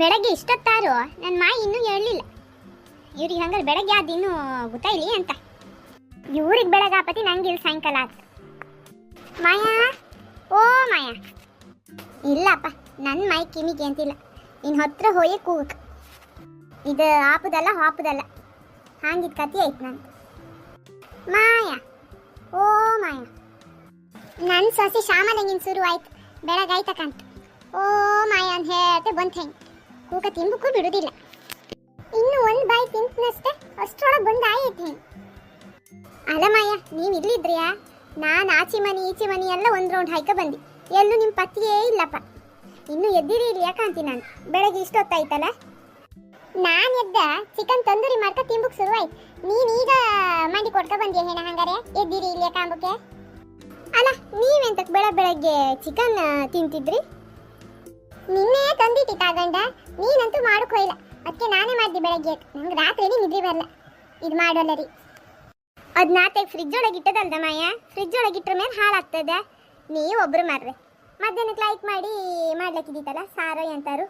ಬೆಳಗ್ಗೆ ಇಷ್ಟೊತ್ತಾರು. ನನ್ನ ಮಾಯಿ ಇನ್ನೂ ಹೇಳಲಿಲ್ಲ. ಇವ್ರಿಗೆ ಹಂಗಾರೆ ಬೆಳಗ್ಗೆ ಅದು ಇನ್ನೂ ಗೊತ್ತಾಯಿಲಿ ಅಂತ. ಇವ್ರಿಗೆ ಬೆಳಗಾಪತಿ ನಂಗೆ ಇಲ್ಲಿ ಸಾಯಂಕಾಲ ಆಯ್ತು ಮಾಯಾ? ಓ ಮಾಯಾ. ಇಲ್ಲಪ್ಪ ನನ್ನ ಮೈ ಕಿಮಿಗೆ ಅಂತಿಲ್ಲ. ಇನ್ನು ಹತ್ರ ಹೋಯೇ ಕೂಗಕ್ಕೆ ಇದು ಆಪುದಲ್ಲ, ಹಾಪುದಲ್ಲ. ಹಂಗಿದ್ ಕತಿ ಆಯ್ತು ನಾನು ಮಾಯಾ? ಓ ಮಾಯಾ. ನನ್ನ ಸೊಸೆ ಶಾಮನಂಗಿನ ಶುರು ಆಯ್ತು ಬೆಳಗಾಯ್ತಕ್ಕಂತ ಓ ಮಾಯಾ ಅಂತ ಹೇಳ್ತೆ ಬಂತ ಹೆಂಗೆ. ಕೂಕ ತಿಂಬಕ್ಕೂ ಬಿಡುದಿಲ್ಲ. ಇನ್ನು ಒಂದು ಬಾಯಿ ತಿಂತನಷ್ಟೇ ಅಷ್ಟರೊಳಗೆ ಬಂದು ಆಯ್ತು. ಅಲಮಯ್ಯ ಮಾಯ, ನೀವು ಇಲ್ಲಿದ್ರಿಯಾ ನಾನು ಆಚೆ ಮನೆ, ಈಚೆ ಮನೆ ಎಲ್ಲ ಒಂದು ರೌಂಡ್ ಹಾಯ್ಕ ಬಂದಿ. ಎಲ್ಲೂ ನಿಮ್ಮ ಪತ್ತಿಯೇ ಇಲ್ಲಪ್ಪ. ಇನ್ನು ಎದ್ದಿರಿ ಇಲ್ಲಿ ಯಾಕಂತೀನಿ ನಾನು? ಬೆಳಗ್ಗೆ ಇಷ್ಟೊತ್ತಾಯ್ತಲ್ಲ? ನಾನು ಎದ್ದ ಚಿಕನ್ ತಂದೂರಿ ಮಾಡ್ಕ ತಿಂಬಕ್ ಶುರುವಾಯ್ತು. ನೀನು ಈಗ ಮಂಡಿ ಕೊಡ್ಕ ಬಂದಿಯ ಹೇಣ ಹಂಗಾರೆ? ಎದ್ದಿರಿ ಇಲ್ಲಿ ಯಾಕಂಬಕ್ಕೆ ಅಲ್ಲ ನೀವೆಂತ ಬೆಳ ಬೆಳಗ್ಗೆ ಚಿಕನ್ ತಿಂತಿದ್ರಿ? ನಿನ್ನೆ ತಂದಿಟ್ಟಿ ತಾಗಂಡ, ನೀನಂತೂ ಮಾಡಕ್ ಇಲ್ಲ. ಅದಕ್ಕೆ ನಾನೇ ಮಾಡಿದೆ ಬೆಳಗ್ಗೆ ನಂಗೆ ರಾತ್ರಿ ನಿದ್ರಿ ಬರಲ್ಲ ಇದು ಮಾಡೋಲ್ಲ ರೀ. ಅದ್ ನಾತೆ ಫ್ರಿಜ್ ಒಳಗೆ ಇಟ್ಟದಲ್ದ ಮಾಯ? ಫ್ರಿಜ್ ಒಳಗೆ ಮೇಲೆ ಹಾಳಾಗ್ತದೆ? ನೀವು ಒಬ್ರು ಮಾರ್ರೆ. ಮಧ್ಯಾಹ್ನಕ್ಕೆ ಲೈಕ್ ಮಾಡಿ ಮಾಡ್ಲಕ್ಕಿದ್ದೀತಲ್ಲ ಸಾರು ಅಂತಾರು.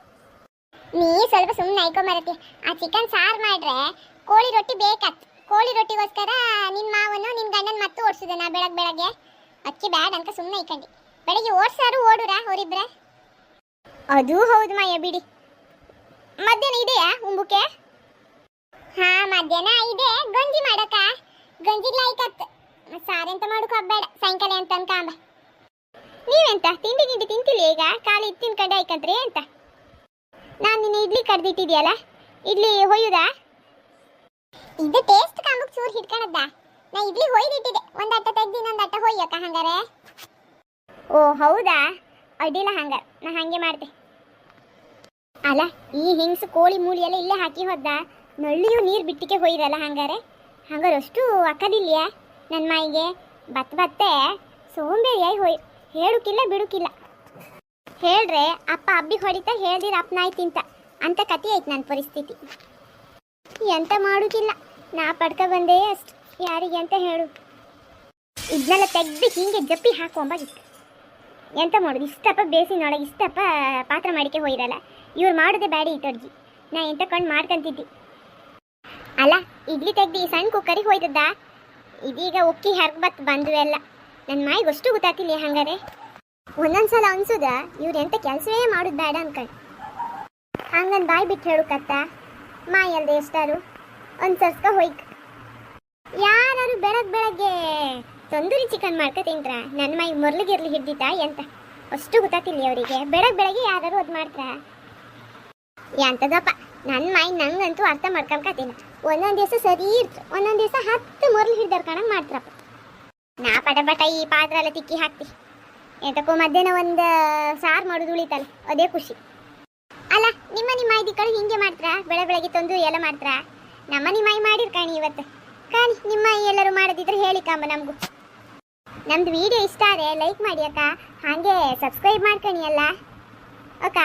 ನೀ ಸ್ವಲ್ಪ ಸುಮ್ಮನೆ ಮರತಿ ಆ ಚಿಕನ್ ಸಾರು ಮಾಡ್ರೆ ಕೋಳಿ ರೊಟ್ಟಿ ಬೇಕತ್. ಕೋಳಿ ರೊಟ್ಟಿಗೋಸ್ಕರ ನಿನ್ನ ಮಾವನ್ನು ನಿನ್ನ ಗಂಡನ ಮತ್ತೆ ಓಡಿಸಿದೆ ನಾ ಬೆಳಗ್ಗೆ? ಬೆಳಗ್ಗೆ ಅದಕ್ಕೆ ಬ್ಯಾಡ ಅಂತ ಸುಮ್ಮನೆ ಇಕ್ಕಂಡಿ ಬೆಳಗ್ಗೆ ಓಡ್ಸಾರು ಓಡುರಾ ಅವರಿಬ್ರೆ? ಅದು ಹೌದು ಮಾಯ, ಬಿಡಿ. ಮಧ್ಯಾಹ್ನ ಇದೆಯಾ ಉಂಬುಕೆ ಹಾ, ಮಧ್ಯಾಹ್ನ ಇದೆ. ಗಂಜಿ ಮಾಡಕ ಗಂಜಿ ಲೈಕತ್ ಸಾರೆಂತ ಮಾಡೋಕೆ ಹಬ್ಬೇಡ ಸಾಯಂಕಾಲ ಅಂತ ಅನ್ಕಾಂಬ ನೀವೆಂತ? ತಿಂಡಿ ಗಿಂಡಿ ತಿಂತಿಲ್ಲ ಈಗ? ಖಾಲಿ ಇದು ತಿನ್ಕಂಡೆ ಐಕಂತ್ರಿ ಅಂತ ನಾನು ನಿನ್ನ ಇಡ್ಲಿ ಕಡ್ದಿಟ್ಟಿದ್ಯಲ್ಲ? ಇಡ್ಲಿ ಹೊಯ್ಯುದಾ? ಇದು ಟೇಸ್ಟ್ ಕಾಂಬಕ್ ಚೂರು ಹಿಡ್ಕಣದ್ದ ನಾ ಇಡ್ಲಿ ಹೊಯ್ದಿಟ್ಟಿದೆ ಒಂದು ಅಟ್ಟ ತೆಗ್ದು ಇನ್ನೊಂದು ಅಟ್ಟ ಹೊಯ್ಯಕ ಹಂಗಾರೆ. ಓ, ಹೌದಾ? ಅಡ್ಡಿಲ್ಲ ಹಂಗ. ನಾ ಹಂಗೆ ಮಾಡ್ತೆ. ಅಲ್ಲ, ಈ ಹಿಂಗ್ಸು ಕೋಳಿ ಮೂಳಿ ಎಲ್ಲ ಇಲ್ಲೇ ಹಾಕಿ ಹೋದ ನಳ್ಳಿಯು ನೀರು ಬಿಟ್ಟಿಗೆ ಹೋಯ್ರಲ್ಲ ಹಂಗಾರೆ? ಹಂಗಾರೆ ಅಷ್ಟು ಅಕ್ಕದಿಲ್ಲ ನನ್ನ ಮಾಯಿಗೆ? ಬತ್ ಬತ್ತೆ. ಸೋಂಬೇರಿಯಾಗಿ ಹೋಯ್. ಹೇಳುಕಿಲ್ಲ, ಬಿಡುಕಿಲ್ಲ. ಹೇಳ್ರೆ, ಅಪ್ಪ ಅಬ್ಬಿ ಹೊಡಿತಾ ಹೇಳ್ದಿರ ಅಪ್ಪ ನಾಯಿ ತಿಂತ. ಅಂತ ಕತಿ ಐತೆ ನನ್ನ ಪರಿಸ್ಥಿತಿ. ಎಂತ ಮಾಡುಕಿಲ್ಲ. ನಾ ಪಡ್ಕ ಬಂದೇ ಅಷ್ಟು. ಯಾರಿಗೆ ಅಂತ ಹೇಳು. ಇದನ್ನೆಲ್ಲ ತೆಗ್ದು ಹಿಂಗೆ ಜಪ್ಪಿ ಹಾಕೊಂಬಾಗಿತ್ತು ಎಂತ ಮಾಡೋದು? ಇಷ್ಟಪ್ಪ ಬೇಸಿನೊಳಗೆ ಇಷ್ಟಪ್ಪ ಪಾತ್ರ ಮಾಡಿಕೆ ಹೋಯ್ದಲ್ಲ ಇವ್ರು ಮಾಡೋದೇ ಬ್ಯಾಡಿ ಇಟ್ಟೊಡ್ಗಿ ನಾ ಎಂತ ಕಣ್ಣು ಮಾಡ್ಕಂತಿದ್ದಿ. ಅಲ್ಲ, ಇಡ್ಲಿ ತೆಗ್ದು ಈ ಸಣ್ಣ ಕುಕ್ಕರಿಗೆ ಹೋಯ್ತದ? ಇದೀಗ ಉಕ್ಕಿ ಹರ್ಗ್ ಬತ್ ಬಂದು ಎಲ್ಲ. ನನ್ನ ಮಾಯಿಗೆ ಅಷ್ಟು ಗೊತ್ತಾತಿಲ್ಲ ಹಂಗಾರೆ. ಒಂದೊಂದ್ಸಲ ಅನ್ಸುದ, ಇವ್ರು ಎಂತ ಕೆಲಸವೇ ಮಾಡೋದು ಬೇಡ ಅನ್ಕಂಡು ಹಂಗನ್ ಬಾಯಿ ಬಿಟ್ಟು ಹೇಳುಕತ್ತ ಮಾಯಿ ಅಲ್ದೆ ಎಷ್ಟಾರು? ಒಂದು ಅನ್ಸರ್ಸ್ಕ ಹೋಯ್ಕ್. ಯಾರು ಬೆಳಗ್ಗೆ ಬೆಳಗ್ಗೆ ತಂದೂರಿ ಚಿಕನ್ ಮಾಡ್ಕ ತಿಂತರ ನನ್ನ ಮೈ ಮೊರ್ಲಿಗಿರ್ಲಿ ಹಿಡ್ದಿತಾ ಎಂತ? ಅಷ್ಟು ಗೊತ್ತಾತಿಲ್ಲ ಅವರಿಗೆ. ಬೆಳಗ್ ಬೆಳಗ್ಗೆ ಯಾರು ಅದು ಮಾಡ್ತಾರ? ಎಂತದಪ್ಪ? ನನ್ನ ಮೈ ನಂಗಂತೂ ಅರ್ಥ ಮಾಡ್ಕೊಂಡ್ಕತ್ತೀನ ಒಂದೊಂದು ದಿವಸ ಸರಿ ಇರ್ತು ಒಂದೊಂದು ದಿವಸ ಹತ್ತು ಮೊರ್ಲು ಹಿಡ್ದರ್ ಕಣಂಗೆ ಮಾಡ್ತಾರಪ್ಪ. ನಾ ಪಟ ಪಟ ಈ ಪಾತ್ರ ಎಲ್ಲ ತಿಕ್ಕಿ ಹಾಕ್ತಿ. ಎಂತಕ್ಕೂ ಮಧ್ಯಾಹ್ನ ಒಂದು ಸಾರು ಮಾಡೋದು ಉಳಿತಲ್ಲ ಅದೇ ಖುಷಿ. ಅಲ್ಲ, ನಿಮ್ಮ ನಿಮ್ಮ ಕಡೆ ಹಿಂಗೆ ಮಾಡ್ತಾರ? ಬೆಳೆ ಬೆಳಗ್ಗೆ ತಂದು ಎಲ್ಲ ಮಾಡ್ತಾರ? ನಮ್ಮ ನಿಮ್ಮ ಮೈ ಮಾಡಿರ್ ಕಾಣಿ ಇವತ್ತು. ಕಾಣಿ, ನಿಮ್ಮ ಎಲ್ಲರೂ ಮಾಡದಿದ್ರೆ ಹೇಳಿ ಕಾಂಬ ನಮಗೂ. ನಮ್ದು ವಿಡಿಯೋ ಇಷ್ಟ ಆದರೆ ಲೈಕ್ ಮಾಡಿ ಅಕ್ಕ. ಹಾಗೆ ಸಬ್ಸ್ಕ್ರೈಬ್ ಮಾಡ್ಕೊಳ್ಳಿ ಅಲ್ಲ. ಅಕ್ಕ.